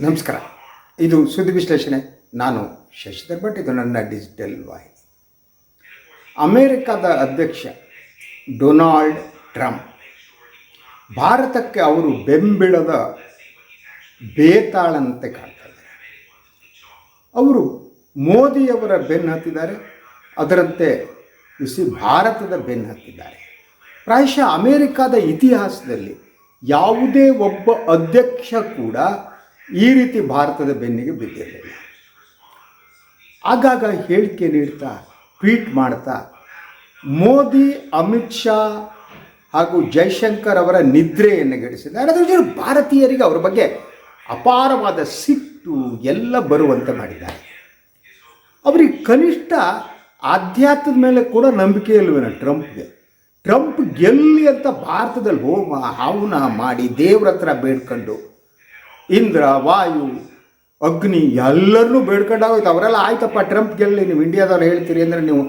ನಮಸ್ಕಾರ. ಇದು ಸುದ್ದಿ ವಿಶ್ಲೇಷಣೆ. ನಾನು ಶಶಿಧರ್ ಭಟ್. ಇದು ನನ್ನ ಡಿಜಿಟಲ್ ವಾಹಿನಿ. ಅಮೇರಿಕಾದ ಅಧ್ಯಕ್ಷ ಡೊನಾಲ್ಡ್ ಟ್ರಂಪ್ ಭಾರತಕ್ಕೆ ಅವರು ಬೆಂಬಿಡದ ಬೇತಾಳಂತೆ ಕಾಣ್ತಾ ಇದ್ದಾರೆ. ಅವರು ಮೋದಿಯವರ ಬೆನ್ನು ಹತ್ತಿದ್ದಾರೆ. ಅದರಂತೆ ಬಿಸಿ ಭಾರತದ ಬೆನ್ನು ಹತ್ತಿದ್ದಾರೆ. ಪ್ರಾಯಶಃ ಅಮೇರಿಕಾದ ಇತಿಹಾಸದಲ್ಲಿ ಯಾವುದೇ ಒಬ್ಬ ಅಧ್ಯಕ್ಷ ಕೂಡ ಈ ರೀತಿ ಭಾರತದ ಬೆನ್ನಿಗೆ ಬಿದ್ದಿರಲಿಲ್ಲ ಆಗಾಗ ಹೇಳಿಕೆ ನೀಡ್ತಾ, ಟ್ವೀಟ್ ಮಾಡ್ತಾ, ಮೋದಿ, ಅಮಿತ್ ಶಾ ಹಾಗೂ ಜೈಶಂಕರ್ ಅವರ ನಿದ್ರೆಯನ್ನು ಗೆಡಿಸಿದ್ದಾರೆ. ಅದರ ಜೊತೆ ಭಾರತೀಯರಿಗೆ ಅವರ ಬಗ್ಗೆ ಅಪಾರವಾದ ಸಿಟ್ಟು ಎಲ್ಲ ಬರುವಂತೆ ಮಾಡಿದ್ದಾರೆ. ಅವರಿಗೆ ಕನಿಷ್ಠ ಆಧ್ಯಾತ್ಮದ ಮೇಲೆ ಕೂಡ ನಂಬಿಕೆ ಇಲ್ವೇನ ಟ್ರಂಪ್ಗೆ. ಟ್ರಂಪ್ ಗೆಲ್ಲಿ ಅಂತ ಭಾರತದಲ್ಲಿ ಹೋಮ, ಹವನ ಮಾಡಿ ದೇವ್ರ ಹತ್ರ ಬೇಡ್ಕೊಂಡು ಇಂದ್ರ, ವಾಯು, ಅಗ್ನಿ ಎಲ್ಲರನ್ನೂ ಬೇಡ್ಕೊಂಡಾಗೋಯ್ತು. ಅವರೆಲ್ಲ ಆಯ್ತಪ್ಪ ಟ್ರಂಪ್ ಗೆಲ್ಲಿ ನೀವು ಇಂಡಿಯಾದವ್ರು ಹೇಳ್ತೀರಿ ಅಂದರೆ ನೀವು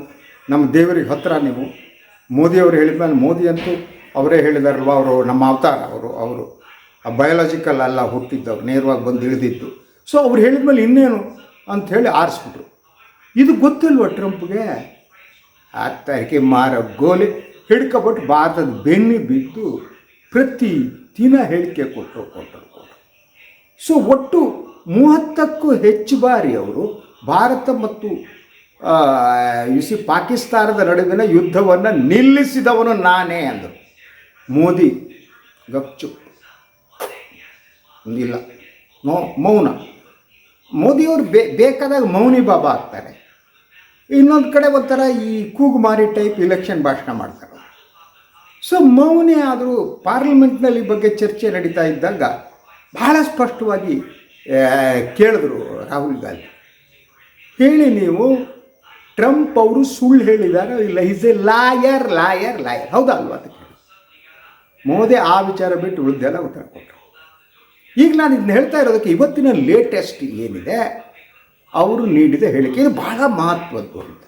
ನಮ್ಮ ದೇವರಿಗೆ ಹತ್ರ ನೀವು. ಮೋದಿಯವರು ಹೇಳಿದ್ಮೇಲೆ ಮೋದಿ ಅಂತೂ ಅವರೇ ಹೇಳಿದಾರಲ್ವ, ಅವರು ನಮ್ಮ ಅವತಾರ, ಅವರು ಅವರು. ಆ ಬಯಾಲಜಿಕಲ್ ಅಲ್ಲ ಹುಟ್ಟಿದ್ದವ್ರು, ನೇರವಾಗಿ ಬಂದು ಇಳಿದಿದ್ದು. ಸೊ ಅವ್ರು ಹೇಳಿದ್ಮೇಲೆ ಇನ್ನೇನು ಅಂಥೇಳಿ ಆರಿಸ್ಬಿಟ್ರು. ಇದು ಗೊತ್ತಿಲ್ವ ಟ್ರಂಪ್ಗೆ? ಆ ತಾರೀಕೆ ಮಾರ ಗೋಲಿ ಹಿಡ್ಕೊಬಿಟ್ಟು ಭಾರತದ ಬೆನ್ನಿ ಬಿದ್ದು ಪ್ರತಿ ದಿನ ಹೇಳಿಕೆ ಕೊಟ್ಟರು ಕೊಟ್ಟರು ಸೊ ಒಟ್ಟು ಮೂವತ್ತಕ್ಕೂ ಹೆಚ್ಚು ಬಾರಿ ಅವರು ಭಾರತ ಮತ್ತು ಸಿ ಪಾಕಿಸ್ತಾನದ ನಡುವಿನ ಯುದ್ಧವನ್ನು ನಿಲ್ಲಿಸಿದವನು ನಾನೇ ಅಂದರು. ಮೋದಿ ಗಪ್ಚು ಇಲ್ಲ. ಮೌ, ಮೌನ. ಮೋದಿಯವರು ಬೇ, ಬೇಕಾದಾಗ ಮೌನಿ ಬಾಬಾ ಆಗ್ತಾರೆ. ಇನ್ನೊಂದು ಕಡೆ ಒಂಥರ ಈ ಕೂಗುಮಾರಿ ಟೈಪ್ ಇಲೆಕ್ಷನ್ ಭಾಷಣ ಮಾಡ್ತಾರೆ. ಸೊ ಮೌನಿ ಆದರೂ ಪಾರ್ಲಿಮೆಂಟ್ನಲ್ಲಿ ಬಗ್ಗೆ ಚರ್ಚೆ ನಡೀತಾ ಇದ್ದಾಗ ಬಹಳ ಸ್ಪಷ್ಟವಾಗಿ ಕೇಳಿದ್ರು ರಾಹುಲ್ ಗಾಂಧಿ. ಹೇಳಿ ನೀವು, ಟ್ರಂಪ್ ಅವರು ಸುಳ್ಳು ಹೇಳಿದ್ದಾರೆ, ಇಲ್ಲ is a lawyer lawyer lawyer ಹೌದಾ ಅಲ್ವಾ ಅಂತ ಮೋದಿ ಆ ವಿಚಾರ ಬಿಟ್ಟು ಉಳಿದೆಲ್ಲ ಉತ್ತರ ಕೊಟ್ಟರು. ಈಗ ನಾನು ಇದನ್ನ ಹೇಳ್ತಾ ಇರೋದಕ್ಕೆ ಇವತ್ತಿನ ಲೇಟೆಸ್ಟ್ ಏನಿದೆ, ಅವರು ನೀಡಿದ ಹೇಳಿಕೆ ಇದು ಬಹಳ ಮಹತ್ವದ್ದು. ಅಂತ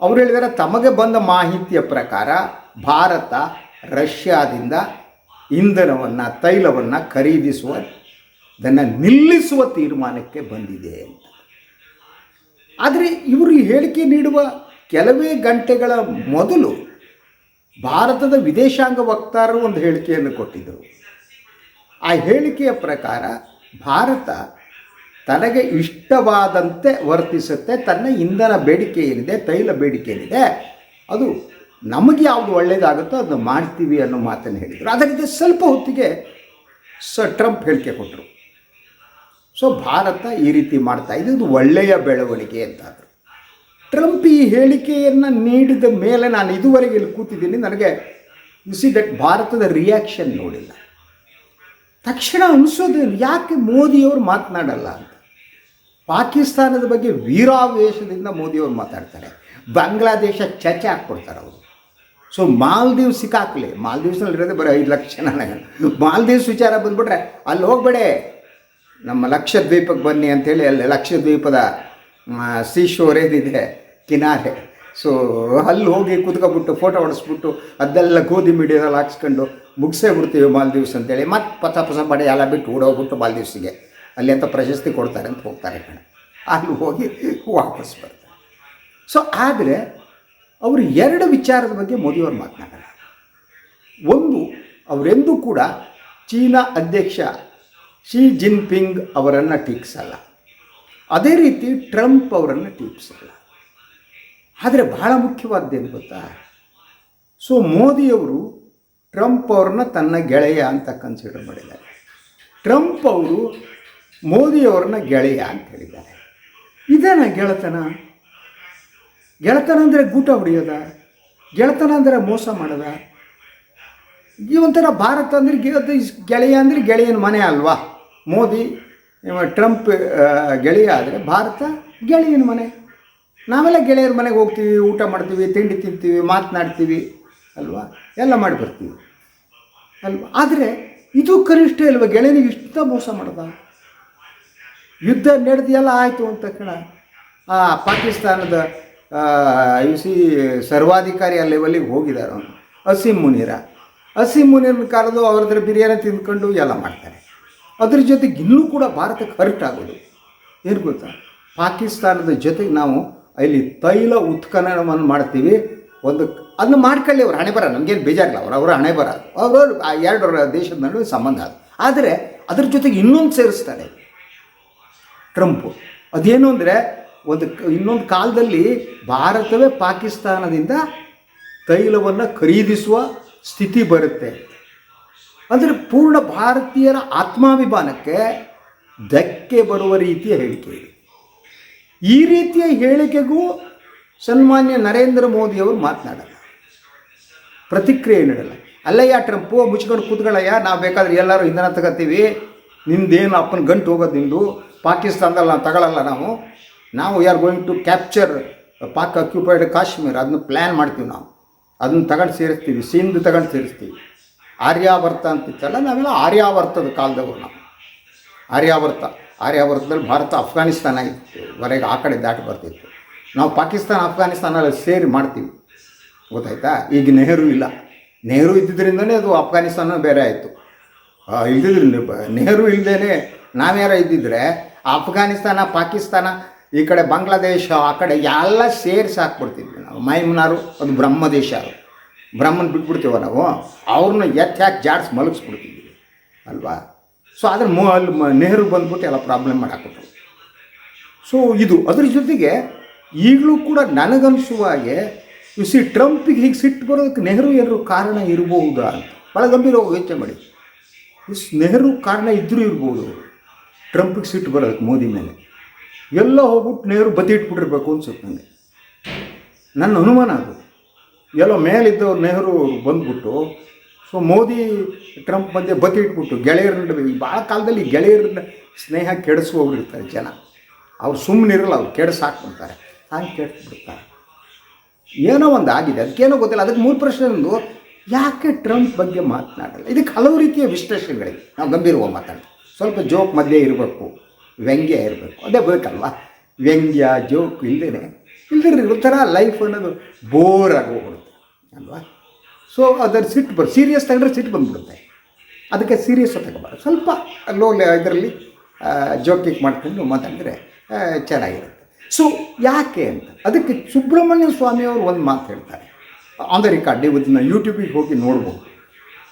ಅವರು ಹೇಳಿದಾರೆ, ತಮಗೆ ಬಂದ ಮಾಹಿತಿಯ ಪ್ರಕಾರ ಭಾರತ ರಷ್ಯಾದಿಂದ ಇಂಧನವನ್ನು, ತೈಲವನ್ನು ಖರೀದಿಸುವ, ಅದನ್ನು ನಿಲ್ಲಿಸುವ ತೀರ್ಮಾನಕ್ಕೆ ಬಂದಿದೆ ಅಂತ. ಆದರೆ ಇವರು ಹೇಳಿಕೆ ನೀಡುವ ಕೆಲವೇ ಗಂಟೆಗಳ ಮೊದಲು ಭಾರತದ ವಿದೇಶಾಂಗ ವಕ್ತಾರರು ಒಂದು ಹೇಳಿಕೆಯನ್ನು ಕೊಟ್ಟಿದ್ದರು. ಆ ಹೇಳಿಕೆಯ ಪ್ರಕಾರ ಭಾರತ ತನಗೆ ಇಷ್ಟವಾದಂತೆ ವರ್ತಿಸುತ್ತೆ, ತನ್ನ ಇಂಧನ ಬೇಡಿಕೆ ಏನಿದೆ ತೈಲ ಬೇಡಿಕೆ ಏನಿದೆ ಅದು ನಮಗೆ ಯಾವುದು ಒಳ್ಳೆಯದಾಗುತ್ತೋ ಅದನ್ನು ಮಾಡ್ತೀವಿ ಅನ್ನೋ ಮಾತನ್ನು ಹೇಳಿದರು. ಅದರಿಂದ ಸ್ವಲ್ಪ ಹೊತ್ತಿಗೆ ಸ ಟ್ರಂಪ್ ಹೇಳಿಕೆ ಕೊಟ್ಟರು. ಸೊ ಭಾರತ ಈ ರೀತಿ ಮಾಡ್ತಾ ಇದೆ, ಇದು ಒಳ್ಳೆಯ ಬೆಳವಣಿಗೆ ಅಂತಾದರು. ಟ್ರಂಪ್ ಈ ಹೇಳಿಕೆಯನ್ನು ನೀಡಿದ ಮೇಲೆ ನಾನು ಇದುವರೆಗೆ ಇಲ್ಲಿ ಕೂತಿದ್ದೀನಿ, ನನಗೆ ಸಿ ದಟ್ ಭಾರತದ ರಿಯಾಕ್ಷನ್ ನೋಡಿಲ್ಲ. ತಕ್ಷಣ ಅನಿಸೋದೇನು ಯಾಕೆ ಮೋದಿಯವರು ಮಾತನಾಡಲ್ಲ ಅಂತ. ಪಾಕಿಸ್ತಾನದ ಬಗ್ಗೆ ವೀರಾವೇಶದಿಂದ ಮೋದಿಯವರು ಮಾತಾಡ್ತಾರೆ. ಬಾಂಗ್ಲಾದೇಶ ಚರ್ಚೆ ಹಾಕ್ಕೊಡ್ತಾರೆ ಅವರು. ಸೊ ಮಾಲ್ದೀವ್ ಸಿಕ್ಕಾಕ್ಲಿ ಮಾಲ್ದೀವ್ಸ್ನಲ್ಲಿ ಇರೋದೆ ಬರೀ ಐದು ಲಕ್ಷ ನನಗೆ ಮಾಲ್ದೀವ್ಸ್ ವಿಚಾರ ಬಂದುಬಿಟ್ರೆ, ಅಲ್ಲಿ ಹೋಗ್ಬೇಡಿ. ನಮ್ಮ ಲಕ್ಷದ್ವೀಪಕ್ಕೆ ಬನ್ನಿ ಅಂಥೇಳಿ ಅಲ್ಲಿ ಲಕ್ಷದ್ವೀಪದ ಸೀ ಶೋರ್ ಏನಿದೆ, ಕಿನಾರೆ. ಸೊ ಅಲ್ಲಿ ಹೋಗಿ ಕುತ್ಕೊಬಿಟ್ಟು ಫೋಟೋ ಹೊಡೆಸ್ಬಿಟ್ಟು ಅದೆಲ್ಲ ಗೋಧಿ ಮೀಡಿಯಾದಲ್ಲಿ ಹಾಕ್ಸ್ಕೊಂಡು ಮುಗಿಸೇ ಬಿಡ್ತೀವಿ ಮಾಲ್ದೀವ್ಸ್ ಅಂತೇಳಿ ಮತ್ತೆ ಪಥ ಪಸ ಬಡೆ ಎಲ್ಲ ಬಿಟ್ಟು ಓಡೋಗ್ಬಿಟ್ಟು ಮಾಲ್ದೀವ್ಸಿಗೆ ಅಲ್ಲಿ ಅಂತ ಪ್ರಶಸ್ತಿ ಕೊಡ್ತಾರೆ ಅಂತ ಹೋಗ್ತಾರೆ ಕಣ ಅಲ್ಲಿ ಹೋಗಿ ವಾಪಸ್ ಬರ್ತಾರೆ. ಸೊ ಆದರೆ ಅವರು ಎರಡು ವಿಚಾರದ ಬಗ್ಗೆ ಮೋದಿಯವರು ಮಾತನಾಡಲ್ಲ. ಒಂದು, ಅವರೆಂದೂ ಕೂಡ ಚೀನಾ ಅಧ್ಯಕ್ಷ ಶಿ ಜಿನ್ಪಿಂಗ್ ಅವರನ್ನು ಟೀಕಿಸಲ್ಲ. ಅದೇ ರೀತಿ ಟ್ರಂಪ್ ಅವರನ್ನು ಟೀಕಿಸಲ್ಲ. ಆದರೆ ಬಹಳ ಮುಖ್ಯವಾದ್ದೇನು ಗೊತ್ತಾ? ಸೊ, ಮೋದಿಯವರು ಟ್ರಂಪ್ ಅವ್ರನ್ನ ತನ್ನ ಗೆಳೆಯ ಅಂತ ಕನ್ಸಿಡರ್ ಮಾಡಿದ್ದಾರೆ. ಟ್ರಂಪ್ ಅವರು ಮೋದಿಯವ್ರನ್ನ ಗೆಳೆಯ ಅಂತ ಹೇಳಿದ್ದಾರೆ. ಇದೇನ ಗೆಳೆತನ? ಗೆಳೆತನ ಅಂದರೆ ಗೂಟ ಹೊಡೆಯೋದ, ಗೆಳೆತನ ಅಂದರೆ ಮೋಸ ಮಾಡೋದ? ಈ ಒಂಥರ ಭಾರತ ಅಂದರೆ ಗೆಳೆಯ ಅಂದರೆ ಗೆಳೆಯನ ಮನೆ ಅಲ್ವಾ? ಮೋದಿ ಟ್ರಂಪ್ ಗೆಳೆಯ ಆದರೆ ಭಾರತ ಗೆಳೆಯನ ಮನೆ. ನಾವೆಲ್ಲ ಗೆಳೆಯರ ಮನೆಗೆ ಹೋಗ್ತೀವಿ, ಊಟ ಮಾಡ್ತೀವಿ, ತಿಂಡಿ ತಿಂತೀವಿ, ಮಾತನಾಡ್ತೀವಿ, ಅಲ್ವಾ? ಎಲ್ಲ ಮಾಡಿ ಬರ್ತೀವಿ, ಅಲ್ವಾ? ಆದರೆ ಇದು ಕನಿಷ್ಠ ಇಲ್ವಾ? ಗೆಳೆಯನಿಗೆ ಇಷ್ಟ ಮೋಸ ಮಾಡ್ದ? ಯುದ್ಧ ನಡೆದು ಎಲ್ಲ ಆಯಿತು ಅಂತ ಕಣ. ಆ ಪಾಕಿಸ್ತಾನದ ಯು ಸಿ ಸರ್ವಾಧಿಕಾರಿ ಆ ಲೆವೆಲಿಗೆ ಹೋಗಿದ್ದಾರೆ ಅವನು ಅಸೀಮ್ ಮುನೀರ. ಅಸೀಮ್ ಮುನೀರನ ಕಾಲದು ಅವ್ರ ಹತ್ರ ಬಿರಿಯಾನಿ ತಿಂದ್ಕೊಂಡು ಎಲ್ಲ ಮಾಡ್ತಾರೆ. ಅದ್ರ ಜೊತೆಗೆ ಇನ್ನೂ ಕೂಡ ಭಾರತಕ್ಕೆ ಹರ್ಟ್ ಆಗೋದು. ಏನು ಗೊತ್ತಾ? ಪಾಕಿಸ್ತಾನದ ಜೊತೆಗೆ ನಾವು ಅಲ್ಲಿ ತೈಲ ಉತ್ಖನನವನ್ನು ಮಾಡ್ತೀವಿ. ಒಂದು ಅದನ್ನ ಮಾಡ್ಕೊಳ್ಳಿ, ಅವ್ರು ಹಣೆ ಬರ ನಮಗೇನು ಬೇಜಾರಿಲ್ಲ. ಅವ್ರು ಅವರ ಹಣೆ ಬರ ಅವರು ಎರಡು ದೇಶದ ನಡುವೆ ಸಂಬಂಧ ಅದು. ಆದರೆ ಅದ್ರ ಜೊತೆಗೆ ಇನ್ನೊಂದು ಸೇರಿಸ್ತಾರೆ. ಟ್ರಂಪು. ಅದೇನು ಅಂದರೆ ಒಂದು ಇನ್ನೊಂದು ಕಾಲದಲ್ಲಿ ಭಾರತವೇ ಪಾಕಿಸ್ತಾನದಿಂದ ತೈಲವನ್ನು ಖರೀದಿಸುವ ಸ್ಥಿತಿ ಬರುತ್ತೆ. ಅಂದರೆ ಪೂರ್ಣ ಭಾರತೀಯರ ಆತ್ಮಾಭಿಮಾನಕ್ಕೆ ಧಕ್ಕೆ ಬರುವ ರೀತಿಯ ಹೇಳಿಕೆ ಈ ರೀತಿಯ ಹೇಳಿಕೆಗೂ ಸನ್ಮಾನ್ಯ ನರೇಂದ್ರ ಮೋದಿಯವರು ಮಾತನಾಡಲ್ಲ. ಪ್ರತಿಕ್ರಿಯೆ ನೀಡಲ್ಲ. ಅಲ್ಲಯ್ಯ ಟ್ರಂಪು, ಮುಚ್ಕೊಂಡು ಕೂತ್ಕೊಳ್ಳಯ್ಯ ನಾವು ಬೇಕಾದ್ರೆ ಎಲ್ಲರೂ ಇಂಧನ ತಗೋತೀವಿ. ನಿಂದೇನು ಅಪ್ಪನ ಗಂಟು ಹೋಗೋದು ನಿಂದು? ಪಾಕಿಸ್ತಾನದಲ್ಲಿ ನಾವು ತಗೊಳ್ಳಲ್ಲ ನಾವು. ನಾವು we are going to capture Pak occupied Kashmir ಅದನ್ನು ಪ್ಲ್ಯಾನ್ ಮಾಡ್ತೀವಿ ನಾವು. ಅದನ್ನು ತಗೊಂಡು ಸೇರಿಸ್ತೀವಿ. ಸಿಂಧ್ ತಗೊಂಡು ಸೇರಿಸ್ತೀವಿ. ಆರ್ಯಾವರ್ತ ಅಂತಿತ್ತಲ್ಲ, ನಾವೆಲ್ಲ ಆರ್ಯಾವರ್ತದ ಕಾಲದವರು ನಾವು. ಆರ್ಯಾವರ್ತ. ಆರ್ಯಾವರ್ತದಲ್ಲಿ ಭಾರತ ಅಫ್ಘಾನಿಸ್ತಾನ ಇತ್ತು ವರೆಗೆ ಆ ಕಡೆ ದಾಟಿ ಬರ್ತಿತ್ತು. ನಾವು ಪಾಕಿಸ್ತಾನ ಅಫ್ಘಾನಿಸ್ತಾನ ಸೇರಿ ಮಾಡ್ತೀವಿ. ಗೊತ್ತಾಯ್ತಾ? ಈಗ ನೆಹರು ಇಲ್ಲ. ನೆಹರು ಇದ್ದಿದ್ದರಿಂದನೇ ಅದು ಅಫ್ಘಾನಿಸ್ತಾನ ಬೇರೆ ಆಯಿತು. ಇಲ್ದಿದ್ರಿಂದ ನೆಹರು ಇಲ್ಲದೇ ನಾವ್ಯಾರ ಇದ್ದಿದ್ರೆ ಅಫ್ಘಾನಿಸ್ತಾನ ಪಾಕಿಸ್ತಾನ ಈ ಕಡೆ ಬಾಂಗ್ಲಾದೇಶ, ಆ ಕಡೆ ಎಲ್ಲ ಸೇರಿಸಿ ಹಾಕ್ಬಿಡ್ತಿದ್ವಿ ನಾವು. ಮೈಮ್ನಾರು ಅದು ಬ್ರಹ್ಮ ದೇಶ ಅದು. ಬ್ರಹ್ಮನ್ ಬಿಟ್ಬಿಡ್ತೀವ ನಾವು, ಅವ್ರನ್ನ ಎತ್ತಿ ಹಾಕಿ ಜಾಡ್ಸಿ ಮಲಗಿಸ್ಬಿಡ್ತಿದ್ವಿ. ಅಲ್ವಾ? ಸೊ ಅದ್ರ ಮ ಅಲ್ಲಿ ನೆಹರು ಬಂದ್ಬಿಟ್ಟು ಎಲ್ಲ ಪ್ರಾಬ್ಲಮ್ ಮಾಡಾಕ್ಬಿಟ್ರು. ಸೊ ಇದು ಅದ್ರ ಜೊತೆಗೆ ಈಗಲೂ ಕೂಡ ನನಗನ್ಸುವ ಹಾಗೆ ಸಿ ಟ್ರಂಪಿಗೆ ಹೀಗೆ ಸಿಟ್ಟು ಬರೋದಕ್ಕೆ ನೆಹರು ಏನಾದ್ರು ಕಾರಣ ಇರಬಹುದಾ ಅಂತ. ಭಾಳ ಗಂಭೀರವಾಗಿ ಯೋಚನೆ ಮಾಡಿ. ನೆಹರು ಕಾರಣ ಇದ್ದರೂ ಇರ್ಬೋದು. ಟ್ರಂಪಿಗೆ ಸಿಟ್ಟು ಬರೋದಕ್ಕೆ ಮೋದಿ ಮೇಲೆ. ಎಲ್ಲ ಹೋಗ್ಬಿಟ್ಟು ನೆಹರು ಬತ್ತಿ ಇಟ್ಬಿಟ್ಟಿರ್ಬೇಕು ಅನ್ಸುತ್ತೆ ನನಗೆ. ನನ್ನ ಅನುಮಾನ ಅದು. ಎಲ್ಲ ಮೇಲಿದ್ದವ್ರು ನೆಹರು ಬಂದ್ಬಿಟ್ಟು ಸೊ ಮೋದಿ, ಟ್ರಂಪ್ ಮಧ್ಯೆ ಬತ್ತಿ ಇಟ್ಬಿಟ್ಟು ಗೆಳೆಯರ ನಡುವೆ ಭಾಳ ಕಾಲದಲ್ಲಿ ಗೆಳೆಯರನ್ನ ಸ್ನೇಹ ಕೆಡಿಸುವವರಿರ್ತಾರೆ ಜನ. ಅವ್ರು ಸುಮ್ಮನೆ ಇರಲ್ಲ, ಅವ್ರು ಕೆಡಿಸ್ ಹಾಕ್ಬಿಡ್ತಾರೆ. ಹಾಗೆ ಕೆಡಿಸ್ಬಿಡ್ತಾರೆ. ಏನೋ ಒಂದು ಆಗಿದೆ, ಅದಕ್ಕೇನೋ ಗೊತ್ತಿಲ್ಲ. ಅದಕ್ಕೆ ಮೂರು ಪ್ರಶ್ನೆ ಒಂದು ಯಾಕೆ ಟ್ರಂಪ್ ಬಗ್ಗೆ ಮಾತನಾಡಲ್ಲ? ಇದಕ್ಕೆ ಹಲವು ರೀತಿಯ ವಿಶ್ಲೇಷಣೆಗಳಿವೆ. ನಾವು ಗಂಭೀರವಾಗಿ ಮಾತಾಡ್ತೀವಿ ಸ್ವಲ್ಪ ಜೋಕ್ ಮಧ್ಯೆ ಇರಬೇಕು. ವ್ಯಂಗ್ಯ ಇರಬೇಕು. ಅದೇ ಬೇಕಲ್ಲ. ವ್ಯಂಗ್ಯ, ಜೋಕ್ ಇಲ್ಲದೇ ಇಲ್ಲದ್ರೆ ಇರೋ ಥರ ಲೈಫ್ ಅನ್ನೋದು ಬೋರ್ ಆಗೋಗ್ಬಿಡುತ್ತೆ, ಅಲ್ವಾ? ಸೊ ಅದರ ಸಿಟ್ಟು ಬರ್ ಸೀರಿಯಸ್ ತಗೊಂಡ್ರೆ ಸಿಟ್ಟು ಬಂದ್ಬಿಡುತ್ತೆ. ಅದಕ್ಕೆ ಸೀರಿಯಸ್ ತಗೋಬಾರ್ದು. ಸ್ವಲ್ಪ ಲೋ ಇದರಲ್ಲಿ ಜೋಕಿಕ್ ಮಾಡ್ಕೊಂಡು ಮಾತಾಡಿದ್ರೆ ಚೆನ್ನಾಗಿರುತ್ತೆ. ಸೊ ಯಾಕೆ ಅಂತ? ಅದಕ್ಕೆ ಸುಬ್ರಹ್ಮಣ್ಯ ಸ್ವಾಮಿಯವರು ಒಂದು ಮಾತು ಹೇಳ್ತಾರೆ. ಆನ್ ದ ರೆಕಾರ್ಡ್ ನೀವು ಯೂಟ್ಯೂಬಿಗೆ ಹೋಗಿ ನೋಡ್ಬೋದು.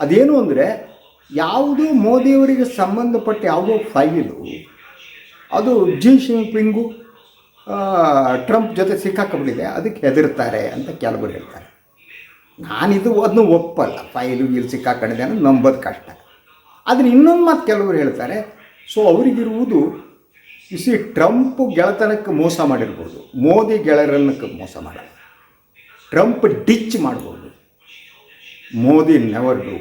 ಅದೇನು ಅಂದರೆ, ಯಾವುದೋ ಮೋದಿಯವರಿಗೆ ಸಂಬಂಧಪಟ್ಟ ಯಾವುದೋ ಫೈಲು ಅದು ಜಿ ಜಿನ್ಪಿಂಗು ಟ್ರಂಪ್ ಜೊತೆ ಸಿಕ್ಕಾಕೊಂಡಿದೆ ಅದಕ್ಕೆ ಹೆದರ್ತಾರೆ ಅಂತ ಕೆಲವರು ಹೇಳ್ತಾರೆ. ನಾನಿದು ಅದನ್ನು ಒಪ್ಪಲ್ಲ. ಫೈಲು ಇಲ್ಲಿ ಸಿಕ್ಕಾಕೊಂಡಿದೆ ಅನ್ನೋದು ನಂಬೋದು ಕಷ್ಟ. ಆದರೆ ಇನ್ನೊಂದು ಮಾತು ಕೆಲವರು ಹೇಳ್ತಾರೆ ಸೊ ಅವರಿಗಿರುವುದು ಇಸಿ ಟ್ರಂಪ್ ಗೆಳೆತನಕ್ಕೆ ಮೋಸ ಮಾಡಿರ್ಬೋದು. ಮೋದಿ ಗೆಳೆಯರನ್ನಕ್ಕೆ ಮೋಸ ಮಾಡಲ್ಲ. ಟ್ರಂಪ್ ಡಿಚ್ ಮಾಡ್ಬೋದು. ಮೋದಿ ನೆವರ್ ಡೂ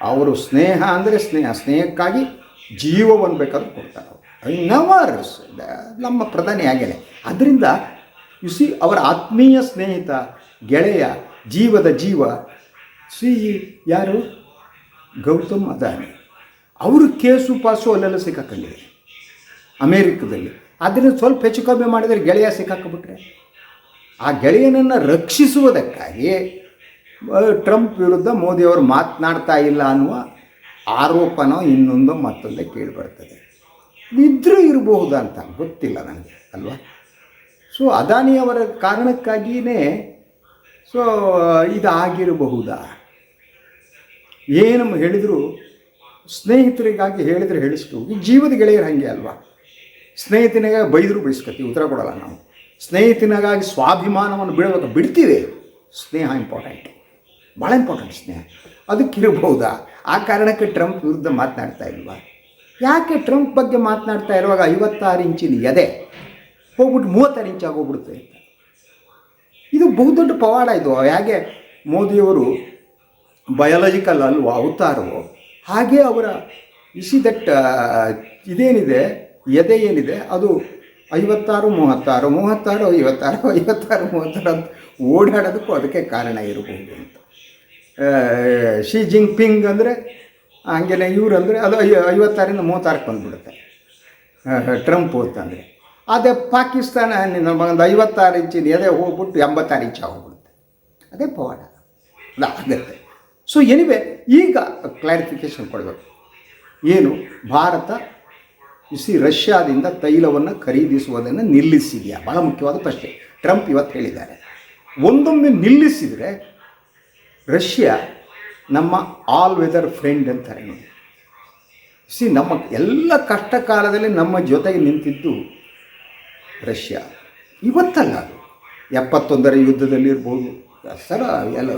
ಅವರು ಸ್ನೇಹ ಅಂದರೆ ಸ್ನೇಹ. ಸ್ನೇಹಕ್ಕಾಗಿ ಜೀವವನ್ನು ಬೇಕಾದ್ರೂ ಕೊಡ್ತಾರೆ. ಅವರು ನೆವರ್ ನಮ್ಮ ಪ್ರಧಾನಿ ಹಾಗೇನೆ ಅದರಿಂದ ಯು ಸಿ ಅವರ ಆತ್ಮೀಯ ಸ್ನೇಹಿತ, ಗೆಳೆಯ, ಜೀವದ ಜೀವ ಸಿ ಯಾರು? ಗೌತಮ್ ಅದಾನಿ. ಅವರು ಕೇಸು ಪಾಸು ಅಲ್ಲೆಲ್ಲ ಸಿಕ್ಕಾಕೊಂಡಿದೆ ಅಮೇರಿಕದಲ್ಲಿ. ಅದನ್ನು ಸ್ವಲ್ಪ ಹೆಚ್ಚು ಕಮ್ಮಿ ಮಾಡಿದರೆ ಗೆಳೆಯ ಸಿಕ್ಕಾಕೊಂಡ್ಬಿಟ್ರೆ ಆ ಗೆಳೆಯನನ್ನು ರಕ್ಷಿಸುವುದಕ್ಕಾಗಿ ಟ್ರಂಪ್ ವಿರುದ್ಧ ಮೋದಿಯವರು ಮಾತನಾಡ್ತಾ ಇಲ್ಲ ಅನ್ನುವ ಆರೋಪನೋ ಇನ್ನೊಂದು ಮತ್ತೊಂದೇ ಕೇಳಿಬರ್ತದೆ ಇದ್ರೂ ಇರಬಹುದಾ ಅಂತ ಗೊತ್ತಿಲ್ಲ ನನಗೆ, ಅಲ್ವಾ? ಸೊ ಅದಾನಿಯವರ ಕಾರಣಕ್ಕಾಗಿಯೇ ಸೊ ಇದಾಗಿರಬಹುದಾ? ಏನು ಹೇಳಿದರೂ? ಸ್ನೇಹಿತರಿಗಾಗಿ ಹೇಳಿದರೆ ಹೇಳಿಸ್ತು. ಈ ಜೀವದ ಗೆಳೆಯರು ಹಾಗೆ ಅಲ್ವಾ? ಸ್ನೇಹಿತನಿಗೆ ಬೈದರೂ ಬಯಸ್ಕೊತೀವಿ ಉತ್ತರ ಕೊಡಲ್ಲ ನಾವು. ಸ್ನೇಹಿತನಿಗಾಗಿ ಸ್ವಾಭಿಮಾನವನ್ನು ಬಿಡಬೇಕು ಬಿಡ್ತೀವಿ. ಸ್ನೇಹ ಇಂಪಾರ್ಟೆಂಟ್ ಭಾಳ ಇಂಪಾರ್ಟೆಂಟ್ ಸ್ನೇಹ. ಅದಕ್ಕಿರಬಹುದಾ? ಆ ಕಾರಣಕ್ಕೆ ಟ್ರಂಪ್ ವಿರುದ್ಧ ಮಾತನಾಡ್ತಾ ಇಲ್ವಾ? ಯಾಕೆ ಟ್ರಂಪ್ ಬಗ್ಗೆ ಮಾತನಾಡ್ತಾ ಇರುವಾಗ ಐವತ್ತಾರು ಇಂಚಿನ ಎದೆ ಹೋಗ್ಬಿಟ್ಟು ಮೂವತ್ತಾರು ಇಂಚ್ ಆಗೋಗ್ಬಿಡುತ್ತೆ ಅಂತ. ಇದು ಬಹುದೊಡ್ಡ ಪವಾಡ ಇದು. ಹೇಗೆ ಮೋದಿಯವರು ಬಯಾಲಜಿಕಲ್ ಅಲ್ವ, ಅವತಾರವು? ಹಾಗೆ ಅವರ ಇಸಿ ದಟ್ ಇದೇನಿದೆ, ಎದೆ ಏನಿದೆ, ಅದು ಐವತ್ತಾರು, ಮೂವತ್ತಾರು ಮೂವತ್ತಾರು, ಐವತ್ತಾರು ಐವತ್ತಾರು, ಮೂವತ್ತಾರು ಅಂತ ಓಡಾಡೋದಕ್ಕೂ ಅದಕ್ಕೆ ಕಾರಣ ಇರಬಹುದು ಅಂತ. ಶಿ ಜಿಂಗ್ ಪಿಂಗ್ ಅಂದರೆ ಹಂಗೆನೆ ಇವ್ರು ಅಂದರೆ ಅದು ಐ ಐವತ್ತಾರಿಂದ ಮೂವತ್ತಾರಕ್ಕೆ ಬಂದ್ಬಿಡುತ್ತೆ. ಟ್ರಂಪ್ ಅಂತಂದರೆ ಅದೇ ಪಾಕಿಸ್ತಾನ ಒಂದು ಐವತ್ತಾರು ಇಂಚಿನ ಎದೆ ಹೋಗ್ಬಿಟ್ಟು ಎಂಬತ್ತಾರು ಇಂಚ ಹೋಗ್ಬಿಡುತ್ತೆ ಅದೇ ಪವಾಡ. ಅದು. ಆಗುತ್ತೆ ಸೊ ಎನಿವೆ ಈಗ ಕ್ಲಾರಿಫಿಕೇಶನ್ ಕೊಡಬೇಕು. ಏನು? ಭಾರತ ಇಸಿ ರಷ್ಯಾದಿಂದ ತೈಲವನ್ನು ಖರೀದಿಸುವುದನ್ನು ನಿಲ್ಲಿಸಿದೆಯಾ? ಭಾಳ ಮುಖ್ಯವಾದ ಪ್ರಶ್ನೆ. ಟ್ರಂಪ್ ಇವತ್ತು ಹೇಳಿದ್ದಾರೆ. ಒಂದೊಮ್ಮೆ ನಿಲ್ಲಿಸಿದರೆ ರಷ್ಯಾ ನಮ್ಮ ಆಲ್ ವೆದರ್ ಫ್ರೆಂಡ್ ಅಂತಾರೆ ನೋಡಿ. ಸಿ ನಮ್ಮ ಎಲ್ಲ ಕಷ್ಟ ಕಾಲದಲ್ಲಿ ನಮ್ಮ ಜೊತೆಗೆ ನಿಂತಿದ್ದು ರಷ್ಯಾ. ಇವತ್ತಲ್ಲ ಅದು. ಎಪ್ಪತ್ತೊಂದರ ಯುದ್ಧದಲ್ಲಿ ಇರ್ಬೋದು. ಸರ, ಎಲ್ಲ.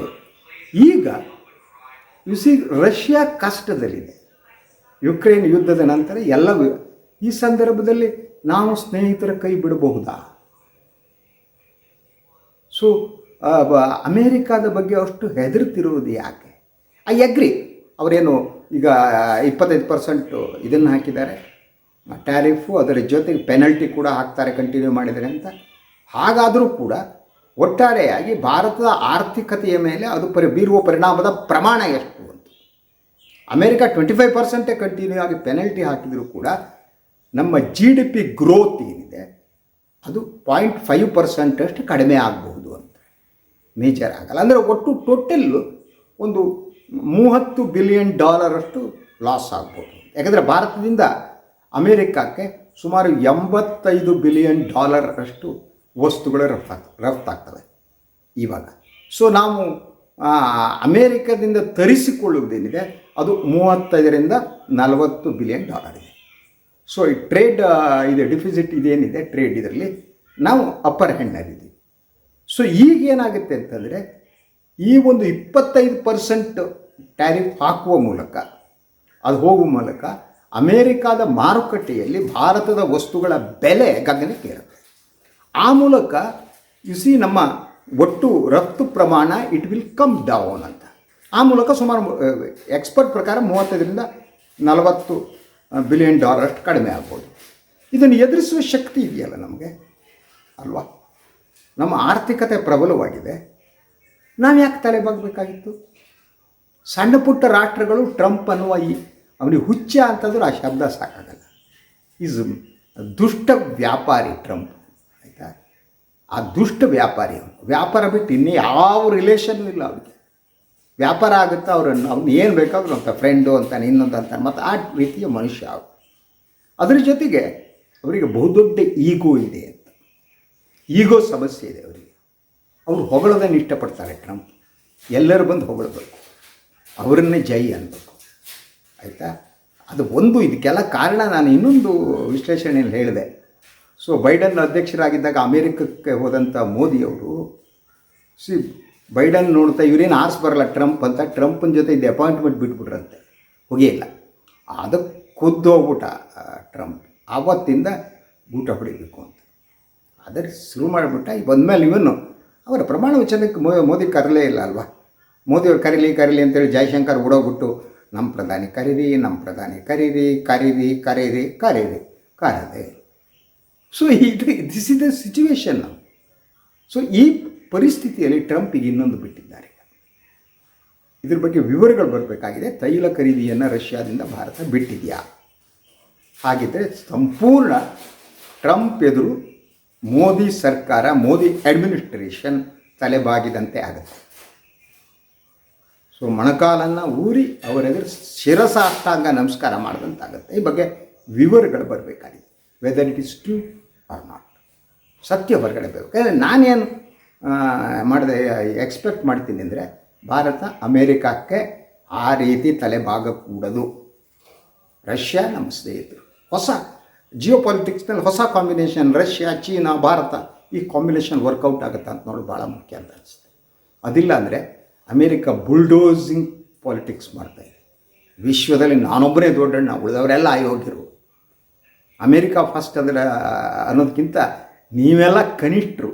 ಈಗ ಯು ಸಿ ರಷ್ಯಾ ಕಷ್ಟದಲ್ಲಿದೆ. ಯುಕ್ರೇನ್ ಯುದ್ಧದ ನಂತರ ಎಲ್ಲ ಈ ಸಂದರ್ಭದಲ್ಲಿ ನಾವು ಸ್ನೇಹಿತರ ಕೈ ಬಿಡಬಹುದಾ? ಸೊ ಅಮೇರಿಕಾದ ಬಗ್ಗೆ ಅಷ್ಟು ಹೆದರ್ತಿರುವುದು ಯಾಕೆ? ಐ ಅಗ್ರಿ ಅವರೇನು ಈಗ ಇಪ್ಪತ್ತೈದು ಪರ್ಸೆಂಟು ಇದನ್ನು ಹಾಕಿದ್ದಾರೆ. ಟ್ಯಾರಿಫು ಅದರ ಜೊತೆಗೆ ಪೆನಲ್ಟಿ ಕೂಡ ಹಾಕ್ತಾರೆ ಕಂಟಿನ್ಯೂ ಮಾಡಿದರೆ ಅಂತ. ಹಾಗಾದರೂ ಕೂಡ ಒಟ್ಟಾರೆಯಾಗಿ ಭಾರತದ ಆರ್ಥಿಕತೆಯ ಮೇಲೆ ಅದು ಪರಿ ಬೀರುವ ಪರಿಣಾಮದ ಪ್ರಮಾಣ ಎಷ್ಟು ಅಂತ. ಅಮೇರಿಕ ಟ್ವೆಂಟಿ ಫೈವ್ ಪರ್ಸೆಂಟೇ ಕಂಟಿನ್ಯೂ ಆಗಿ ಪೆನಲ್ಟಿ ಹಾಕಿದರೂ ಕೂಡ ನಮ್ಮ ಜಿ ಡಿ ಪಿ ಗ್ರೋತ್ ಏನಿದೆ, ಅದು ಪಾಯಿಂಟ್ ಫೈವ್ ಪರ್ಸೆಂಟಷ್ಟು ಕಡಿಮೆ ಆಗಬಹುದು ಅಂತ. ಮೇಜರ್ ಆಗಲ್ಲ. ಅಂದರೆ ಒಟ್ಟು ಟೋಟಲ್ ಒಂದು ಮೂವತ್ತು ಬಿಲಿಯನ್ ಡಾಲರಷ್ಟು ಲಾಸ್ ಆಗ್ಬೋದು. ಯಾಕಂದರೆ ಭಾರತದಿಂದ ಅಮೇರಿಕಕ್ಕೆ ಸುಮಾರು ಎಂಬತ್ತೈದು ಬಿಲಿಯನ್ ಡಾಲರ್ ಅಷ್ಟು ವಸ್ತುಗಳು ರಫ್ತಾಗ್ ರಫ್ತಾಗ್ತವೆ ಇವಾಗ. ಸೊ ನಾವು ಅಮೇರಿಕದಿಂದ ತರಿಸಿಕೊಳ್ಳುವುದೇನಿದೆ, ಅದು ಮೂವತ್ತೈದರಿಂದ ನಲವತ್ತು ಬಿಲಿಯನ್ ಡಾಲರ್ ಇದೆ. ಸೊ ಈ ಟ್ರೇಡ್ ಇದೆ, ಡಿಫಿಸಿಟ್ ಇದೇನಿದೆ, ಟ್ರೇಡ್ ಇದರಲ್ಲಿ ನಾವು ಅಪ್ಪರ್ ಹ್ಯಾಂಡ್ನಲ್ಲಿದ್ದೀವಿ. ಸೊ ಈಗ ಏನಾಗುತ್ತೆ ಅಂತಂದರೆ ಈ ಒಂದು ಇಪ್ಪತ್ತೈದು ಪರ್ಸೆಂಟ್ ಟ್ಯಾರಿಫ್ ಹಾಕುವ ಮೂಲಕ, ಅದು ಹೋಗುವ ಮೂಲಕ ಅಮೇರಿಕಾದ ಮಾರುಕಟ್ಟೆಯಲ್ಲಿ ಭಾರತದ ವಸ್ತುಗಳ ಬೆಲೆ ಗಗನಕ್ಕೇರುತ್ತೆ ಆ ಮೂಲಕ ಯು ಸಿ ನಮ್ಮ ಒಟ್ಟು ರಫ್ತು ಪ್ರಮಾಣ ಇಟ್ ವಿಲ್ ಕಮ್ ಡೌನ್ ಅಂತ. ಆ ಮೂಲಕ ಸುಮಾರು ಎಕ್ಸ್ಪರ್ಟ್ ಪ್ರಕಾರ ಮೂವತ್ತೈದರಿಂದ ನಲವತ್ತು ಬಿಲಿಯನ್ ಡಾಲರ್ ಅಷ್ಟು ಕಡಿಮೆ ಆಗ್ಬೋದು. ಇದನ್ನು ಎದುರಿಸುವ ಶಕ್ತಿ ಇದೆಯಲ್ಲ ನಮಗೆ? ಅಲ್ವಾ? ನಮ್ಮ ಆರ್ಥಿಕತೆ ಪ್ರಬಲವಾಗಿದೆ. ನಾವು ಯಾಕೆ ತಲೆ ಬಾಗಬೇಕಾಗಿತ್ತು? ಸಣ್ಣ ಪುಟ್ಟ ರಾಷ್ಟ್ರಗಳು ಟ್ರಂಪ್ ಅನ್ನುವ ಈ ಅವನಿಗೆ ಹುಚ್ಚ ಅಂತಂದ್ರೆ ಆ ಶಬ್ದ ಸಾಕಾಗಲ್ಲ. ಈಸ್ ದುಷ್ಟ ವ್ಯಾಪಾರಿ ಟ್ರಂಪ್, ಆಯಿತಾ? ಆ ದುಷ್ಟ ವ್ಯಾಪಾರಿ ಅವನು. ವ್ಯಾಪಾರ ಬಿಟ್ಟು ಇನ್ನೂ ಯಾವ ರಿಲೇಷನ್ ಇಲ್ಲ ಅವನಿಗೆ. ವ್ಯಾಪಾರ ಆಗುತ್ತಾ ಅವರನ್ನು, ಅವ್ನು ಏನು ಬೇಕಾದ್ರೂ ಅಂತ ಫ್ರೆಂಡು ಅಂತಾನೆ, ಇನ್ನೊಂದು ಅಂತಾನೆ, ಮತ್ತು ಆ ರೀತಿಯ ಮನುಷ್ಯ ಅವರು ಅದ್ರ ಜೊತೆಗೆ ಅವರಿಗೆ ಬಹುದೊಡ್ಡ ಈಗೋ ಇದೆ ಅಂತ. ಈಗೋ ಸಮಸ್ಯೆ ಇದೆ. ಅವರು ಹೊಗಳೋದನ್ನು ಇಷ್ಟಪಡ್ತಾರೆ ಟ್ರಂಪ್. ಎಲ್ಲರೂ ಬಂದು ಹೊಗಳಬೇಕು. ಅವರನ್ನೇ ಜೈ ಅನ್ನಬೇಕು ಆಯಿತಾ? ಅದು ಒಂದು ಇದಕ್ಕೆಲ್ಲ ಕಾರಣ ನಾನು ಇನ್ನೊಂದು ವಿಶ್ಲೇಷಣೆಯಲ್ಲಿ ಹೇಳಿದೆ. ಸೊ ಬೈಡನ್ ಅಧ್ಯಕ್ಷರಾಗಿದ್ದಾಗ ಅಮೇರಿಕಕ್ಕೆ ಹೋದಂಥ ಮೋದಿಯವರು ಸಿ ಬೈಡನ್ ನೋಡ್ತಾ ಇವರೇನು ಆರ್ಸ್ ಬರಲ್ಲ ಟ್ರಂಪ್ ಅಂತ ಟ್ರಂಪನ ಜೊತೆ ಇದು ಅಪಾಯಿಂಟ್ಮೆಂಟ್ ಬಿಟ್ಬಿಟ್ರಂತೆ. ಹೋಗಿಲ್ಲ ಅದಕ್ಕೆ ಖುದ್ದು ಹೋಗ್ಬಿಟ್ಟ ಆ, ಟ್ರಂಪ್. ಆವತ್ತಿಂದ ಊಟ ಹೊಡಿಬೇಕು ಅಂತ. ಆದರೆ ಶುರು ಮಾಡಿಬಿಟ್ಟ ಬಂದಮೇಲೆ ಇವನು ಅವರ ಪ್ರಮಾಣ ವಚನಕ್ಕೆ ಮೋದಿ ಕರಲೇ ಇಲ್ಲ ಅಲ್ವಾ? ಮೋದಿಯವ್ರು ಕರೀಲಿ ಕರೀಲಿ ಅಂತೇಳಿ ಜಯಶಂಕರ್ ಓಡೋಗ್ಬಿಟ್ಟು, ನಮ್ಮ ಪ್ರಧಾನಿ ಕರೀರಿ, ನಮ್ಮ ಪ್ರಧಾನಿ ಕರೀರಿ ಕರೀರಿ ಕರೀರಿ ಕರೀರಿ ಕರದೆ ಸೊ ಇದು this is the situation so ಈ ಪರಿಸ್ಥಿತಿಯಲ್ಲಿ ಟ್ರಂಪಿಗೆ ಇನ್ನೊಂದು ಬಿಟ್ಟಿದ್ದಾರೆ ಇದ್ರ ಬಗ್ಗೆ ವಿವರಗಳು ಬರಬೇಕಾಗಿದೆ. ತೈಲ ಖರೀದಿಯನ್ನು ರಷ್ಯಾದಿಂದ ಭಾರತ ಬಿಟ್ಟಿದೆಯಾ? ಹಾಗಿದ್ದರೆ ಸಂಪೂರ್ಣ ಟ್ರಂಪ್ ಎದುರು ಮೋದಿ ಸರ್ಕಾರ, ಮೋದಿ ಅಡ್ಮಿನಿಸ್ಟ್ರೇಷನ್ ತಲೆಬಾಗಿದಂತೆ ಆಗುತ್ತೆ. ಸೊ ಮೊಣಕಾಲನ್ನು ಊರಿ ಅವರೆದುರು ಶಿರಸಾಷ್ಟಾಂಗ ನಮಸ್ಕಾರ ಮಾಡಿದಂತಾಗುತ್ತೆ. ಈ ಬಗ್ಗೆ ವಿವರಗಳು ಬರಬೇಕಾಗಿದೆ. Whether it is true or not ಸತ್ಯ ಹೊರಗಡೆ ಬೇಕು ಯಾಕಂದರೆ ನಾನೇನು ಮಾಡಿದೆ ಎಕ್ಸ್ಪೆಕ್ಟ್ ಮಾಡ್ತೀನಿ ಅಂದರೆ ಭಾರತ ಅಮೇರಿಕಕ್ಕೆ ಆ ರೀತಿ ತಲೆಬಾಗಕೂಡದು. ರಷ್ಯಾ ನಮ್ಮ ಸ್ನೇಹಿತರು. ಹೊಸ ಜಿಯೋ ಪಾಲಿಟಿಕ್ಸ್ನಲ್ಲಿ ಹೊಸ ಕಾಂಬಿನೇಷನ್ ರಷ್ಯಾ ಚೀನಾ ಭಾರತ, ಈ ಕಾಂಬಿನೇಷನ್ ವರ್ಕೌಟ್ ಆಗುತ್ತೆ ಅಂತ ನೋಡೋದು ಭಾಳ ಮುಖ್ಯ ಅಂತ ಅನಿಸುತ್ತೆ. ಅದಿಲ್ಲ ಅಂದರೆ ಅಮೇರಿಕ ಬುಲ್ಡೋಸಿಂಗ್ ಪಾಲಿಟಿಕ್ಸ್ ಮಾಡ್ತಾಯಿದೆ ವಿಶ್ವದಲ್ಲಿ ನಾನೊಬ್ಬನೇ ದೊಡ್ಡಣ್ಣ, ಉಳಿದವರೆಲ್ಲ ಅಯೋಗ್ಯರು ಅಮೇರಿಕ ಫಸ್ಟ್ ಅದರ ಅನ್ನೋದಕ್ಕಿಂತ ನೀವೆಲ್ಲ ಕನಿಷ್ಠರು.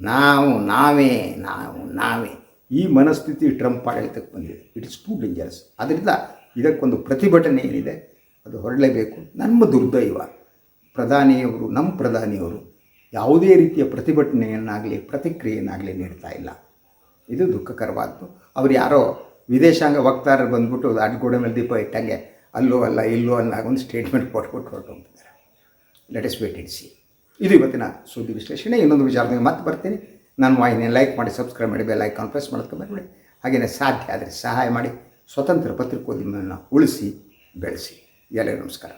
ನಾವು, ನಾವೇ ನಾವು, ನಾವೇ. ಈ ಮನಸ್ಥಿತಿ ಟ್ರಂಪ್ ಆಡಳಿತಕ್ಕೆ ಬಂದಿದೆ. ಇಟ್ಸ್ ಟೂ ಡೇಂಜರಸ್ ಅದರಿಂದ ಇದಕ್ಕೊಂದು ಪ್ರತಿಭಟನೆ ಏನಿದೆ, ಅದು ಹೊರಡಲೇಬೇಕು. ನಮ್ಮ ದುರ್ದೈವ. ಪ್ರಧಾನಿಯವರು, ನಮ್ಮ ಪ್ರಧಾನಿಯವರು ಯಾವುದೇ ರೀತಿಯ ಪ್ರತಿಭಟನೆಯನ್ನಾಗಲಿ, ಪ್ರತಿಕ್ರಿಯೆಯನ್ನಾಗಲಿ ನೀಡ್ತಾ ಇಲ್ಲ. ಇದು ದುಃಖಕರವಾದ್ದು. ಅವ್ರು ಯಾರೋ ವಿದೇಶಾಂಗ ವಕ್ತಾರರು ಬಂದ್ಬಿಟ್ಟು ಅಡ್ಗೋಡೆ ಮೇಲೆ ದೀಪ ಇಟ್ಟಂಗೆ ಅಲ್ಲೋ ಅಲ್ಲ, ಇಲ್ಲೋ ಅಲ್ಲ ಒಂದು ಸ್ಟೇಟ್ಮೆಂಟ್ ಕೊಟ್ಬಿಟ್ಟು ಹೊರಟೋಗ್ತಿದ್ದಾರೆ let us wait it see ಇದು ಇವತ್ತಿನ ಸುದ್ದಿ ವಿಶ್ಲೇಷಣೆ. ಇನ್ನೊಂದು ವಿಚಾರದಲ್ಲಿ ಮತ್ತೆ ಬರ್ತೀನಿ. ನಾನು ವಾಹಿನಿ ಲೈಕ್ ಮಾಡಿ ಸಬ್ಸ್ಕ್ರೈಬ್ ಮಾಡಿ ಬೆಲ್ ಐಕಾನ್ ಪ್ರೆಸ್ ಮಾಡ್ಕೊಂಡ್ಬಿಡಿ ಹಾಗೆಯೇ ಸಾಧ್ಯ ಆದರೆ ಸಹಾಯ ಮಾಡಿ, ಸ್ವತಂತ್ರ ಪತ್ರಿಕೋದ್ಯಮವನ್ನು ಉಳಿಸಿ, ಬೆಳೆಸಿ. ಎಲ್ಲರಿಗೂ ನಮಸ್ಕಾರ.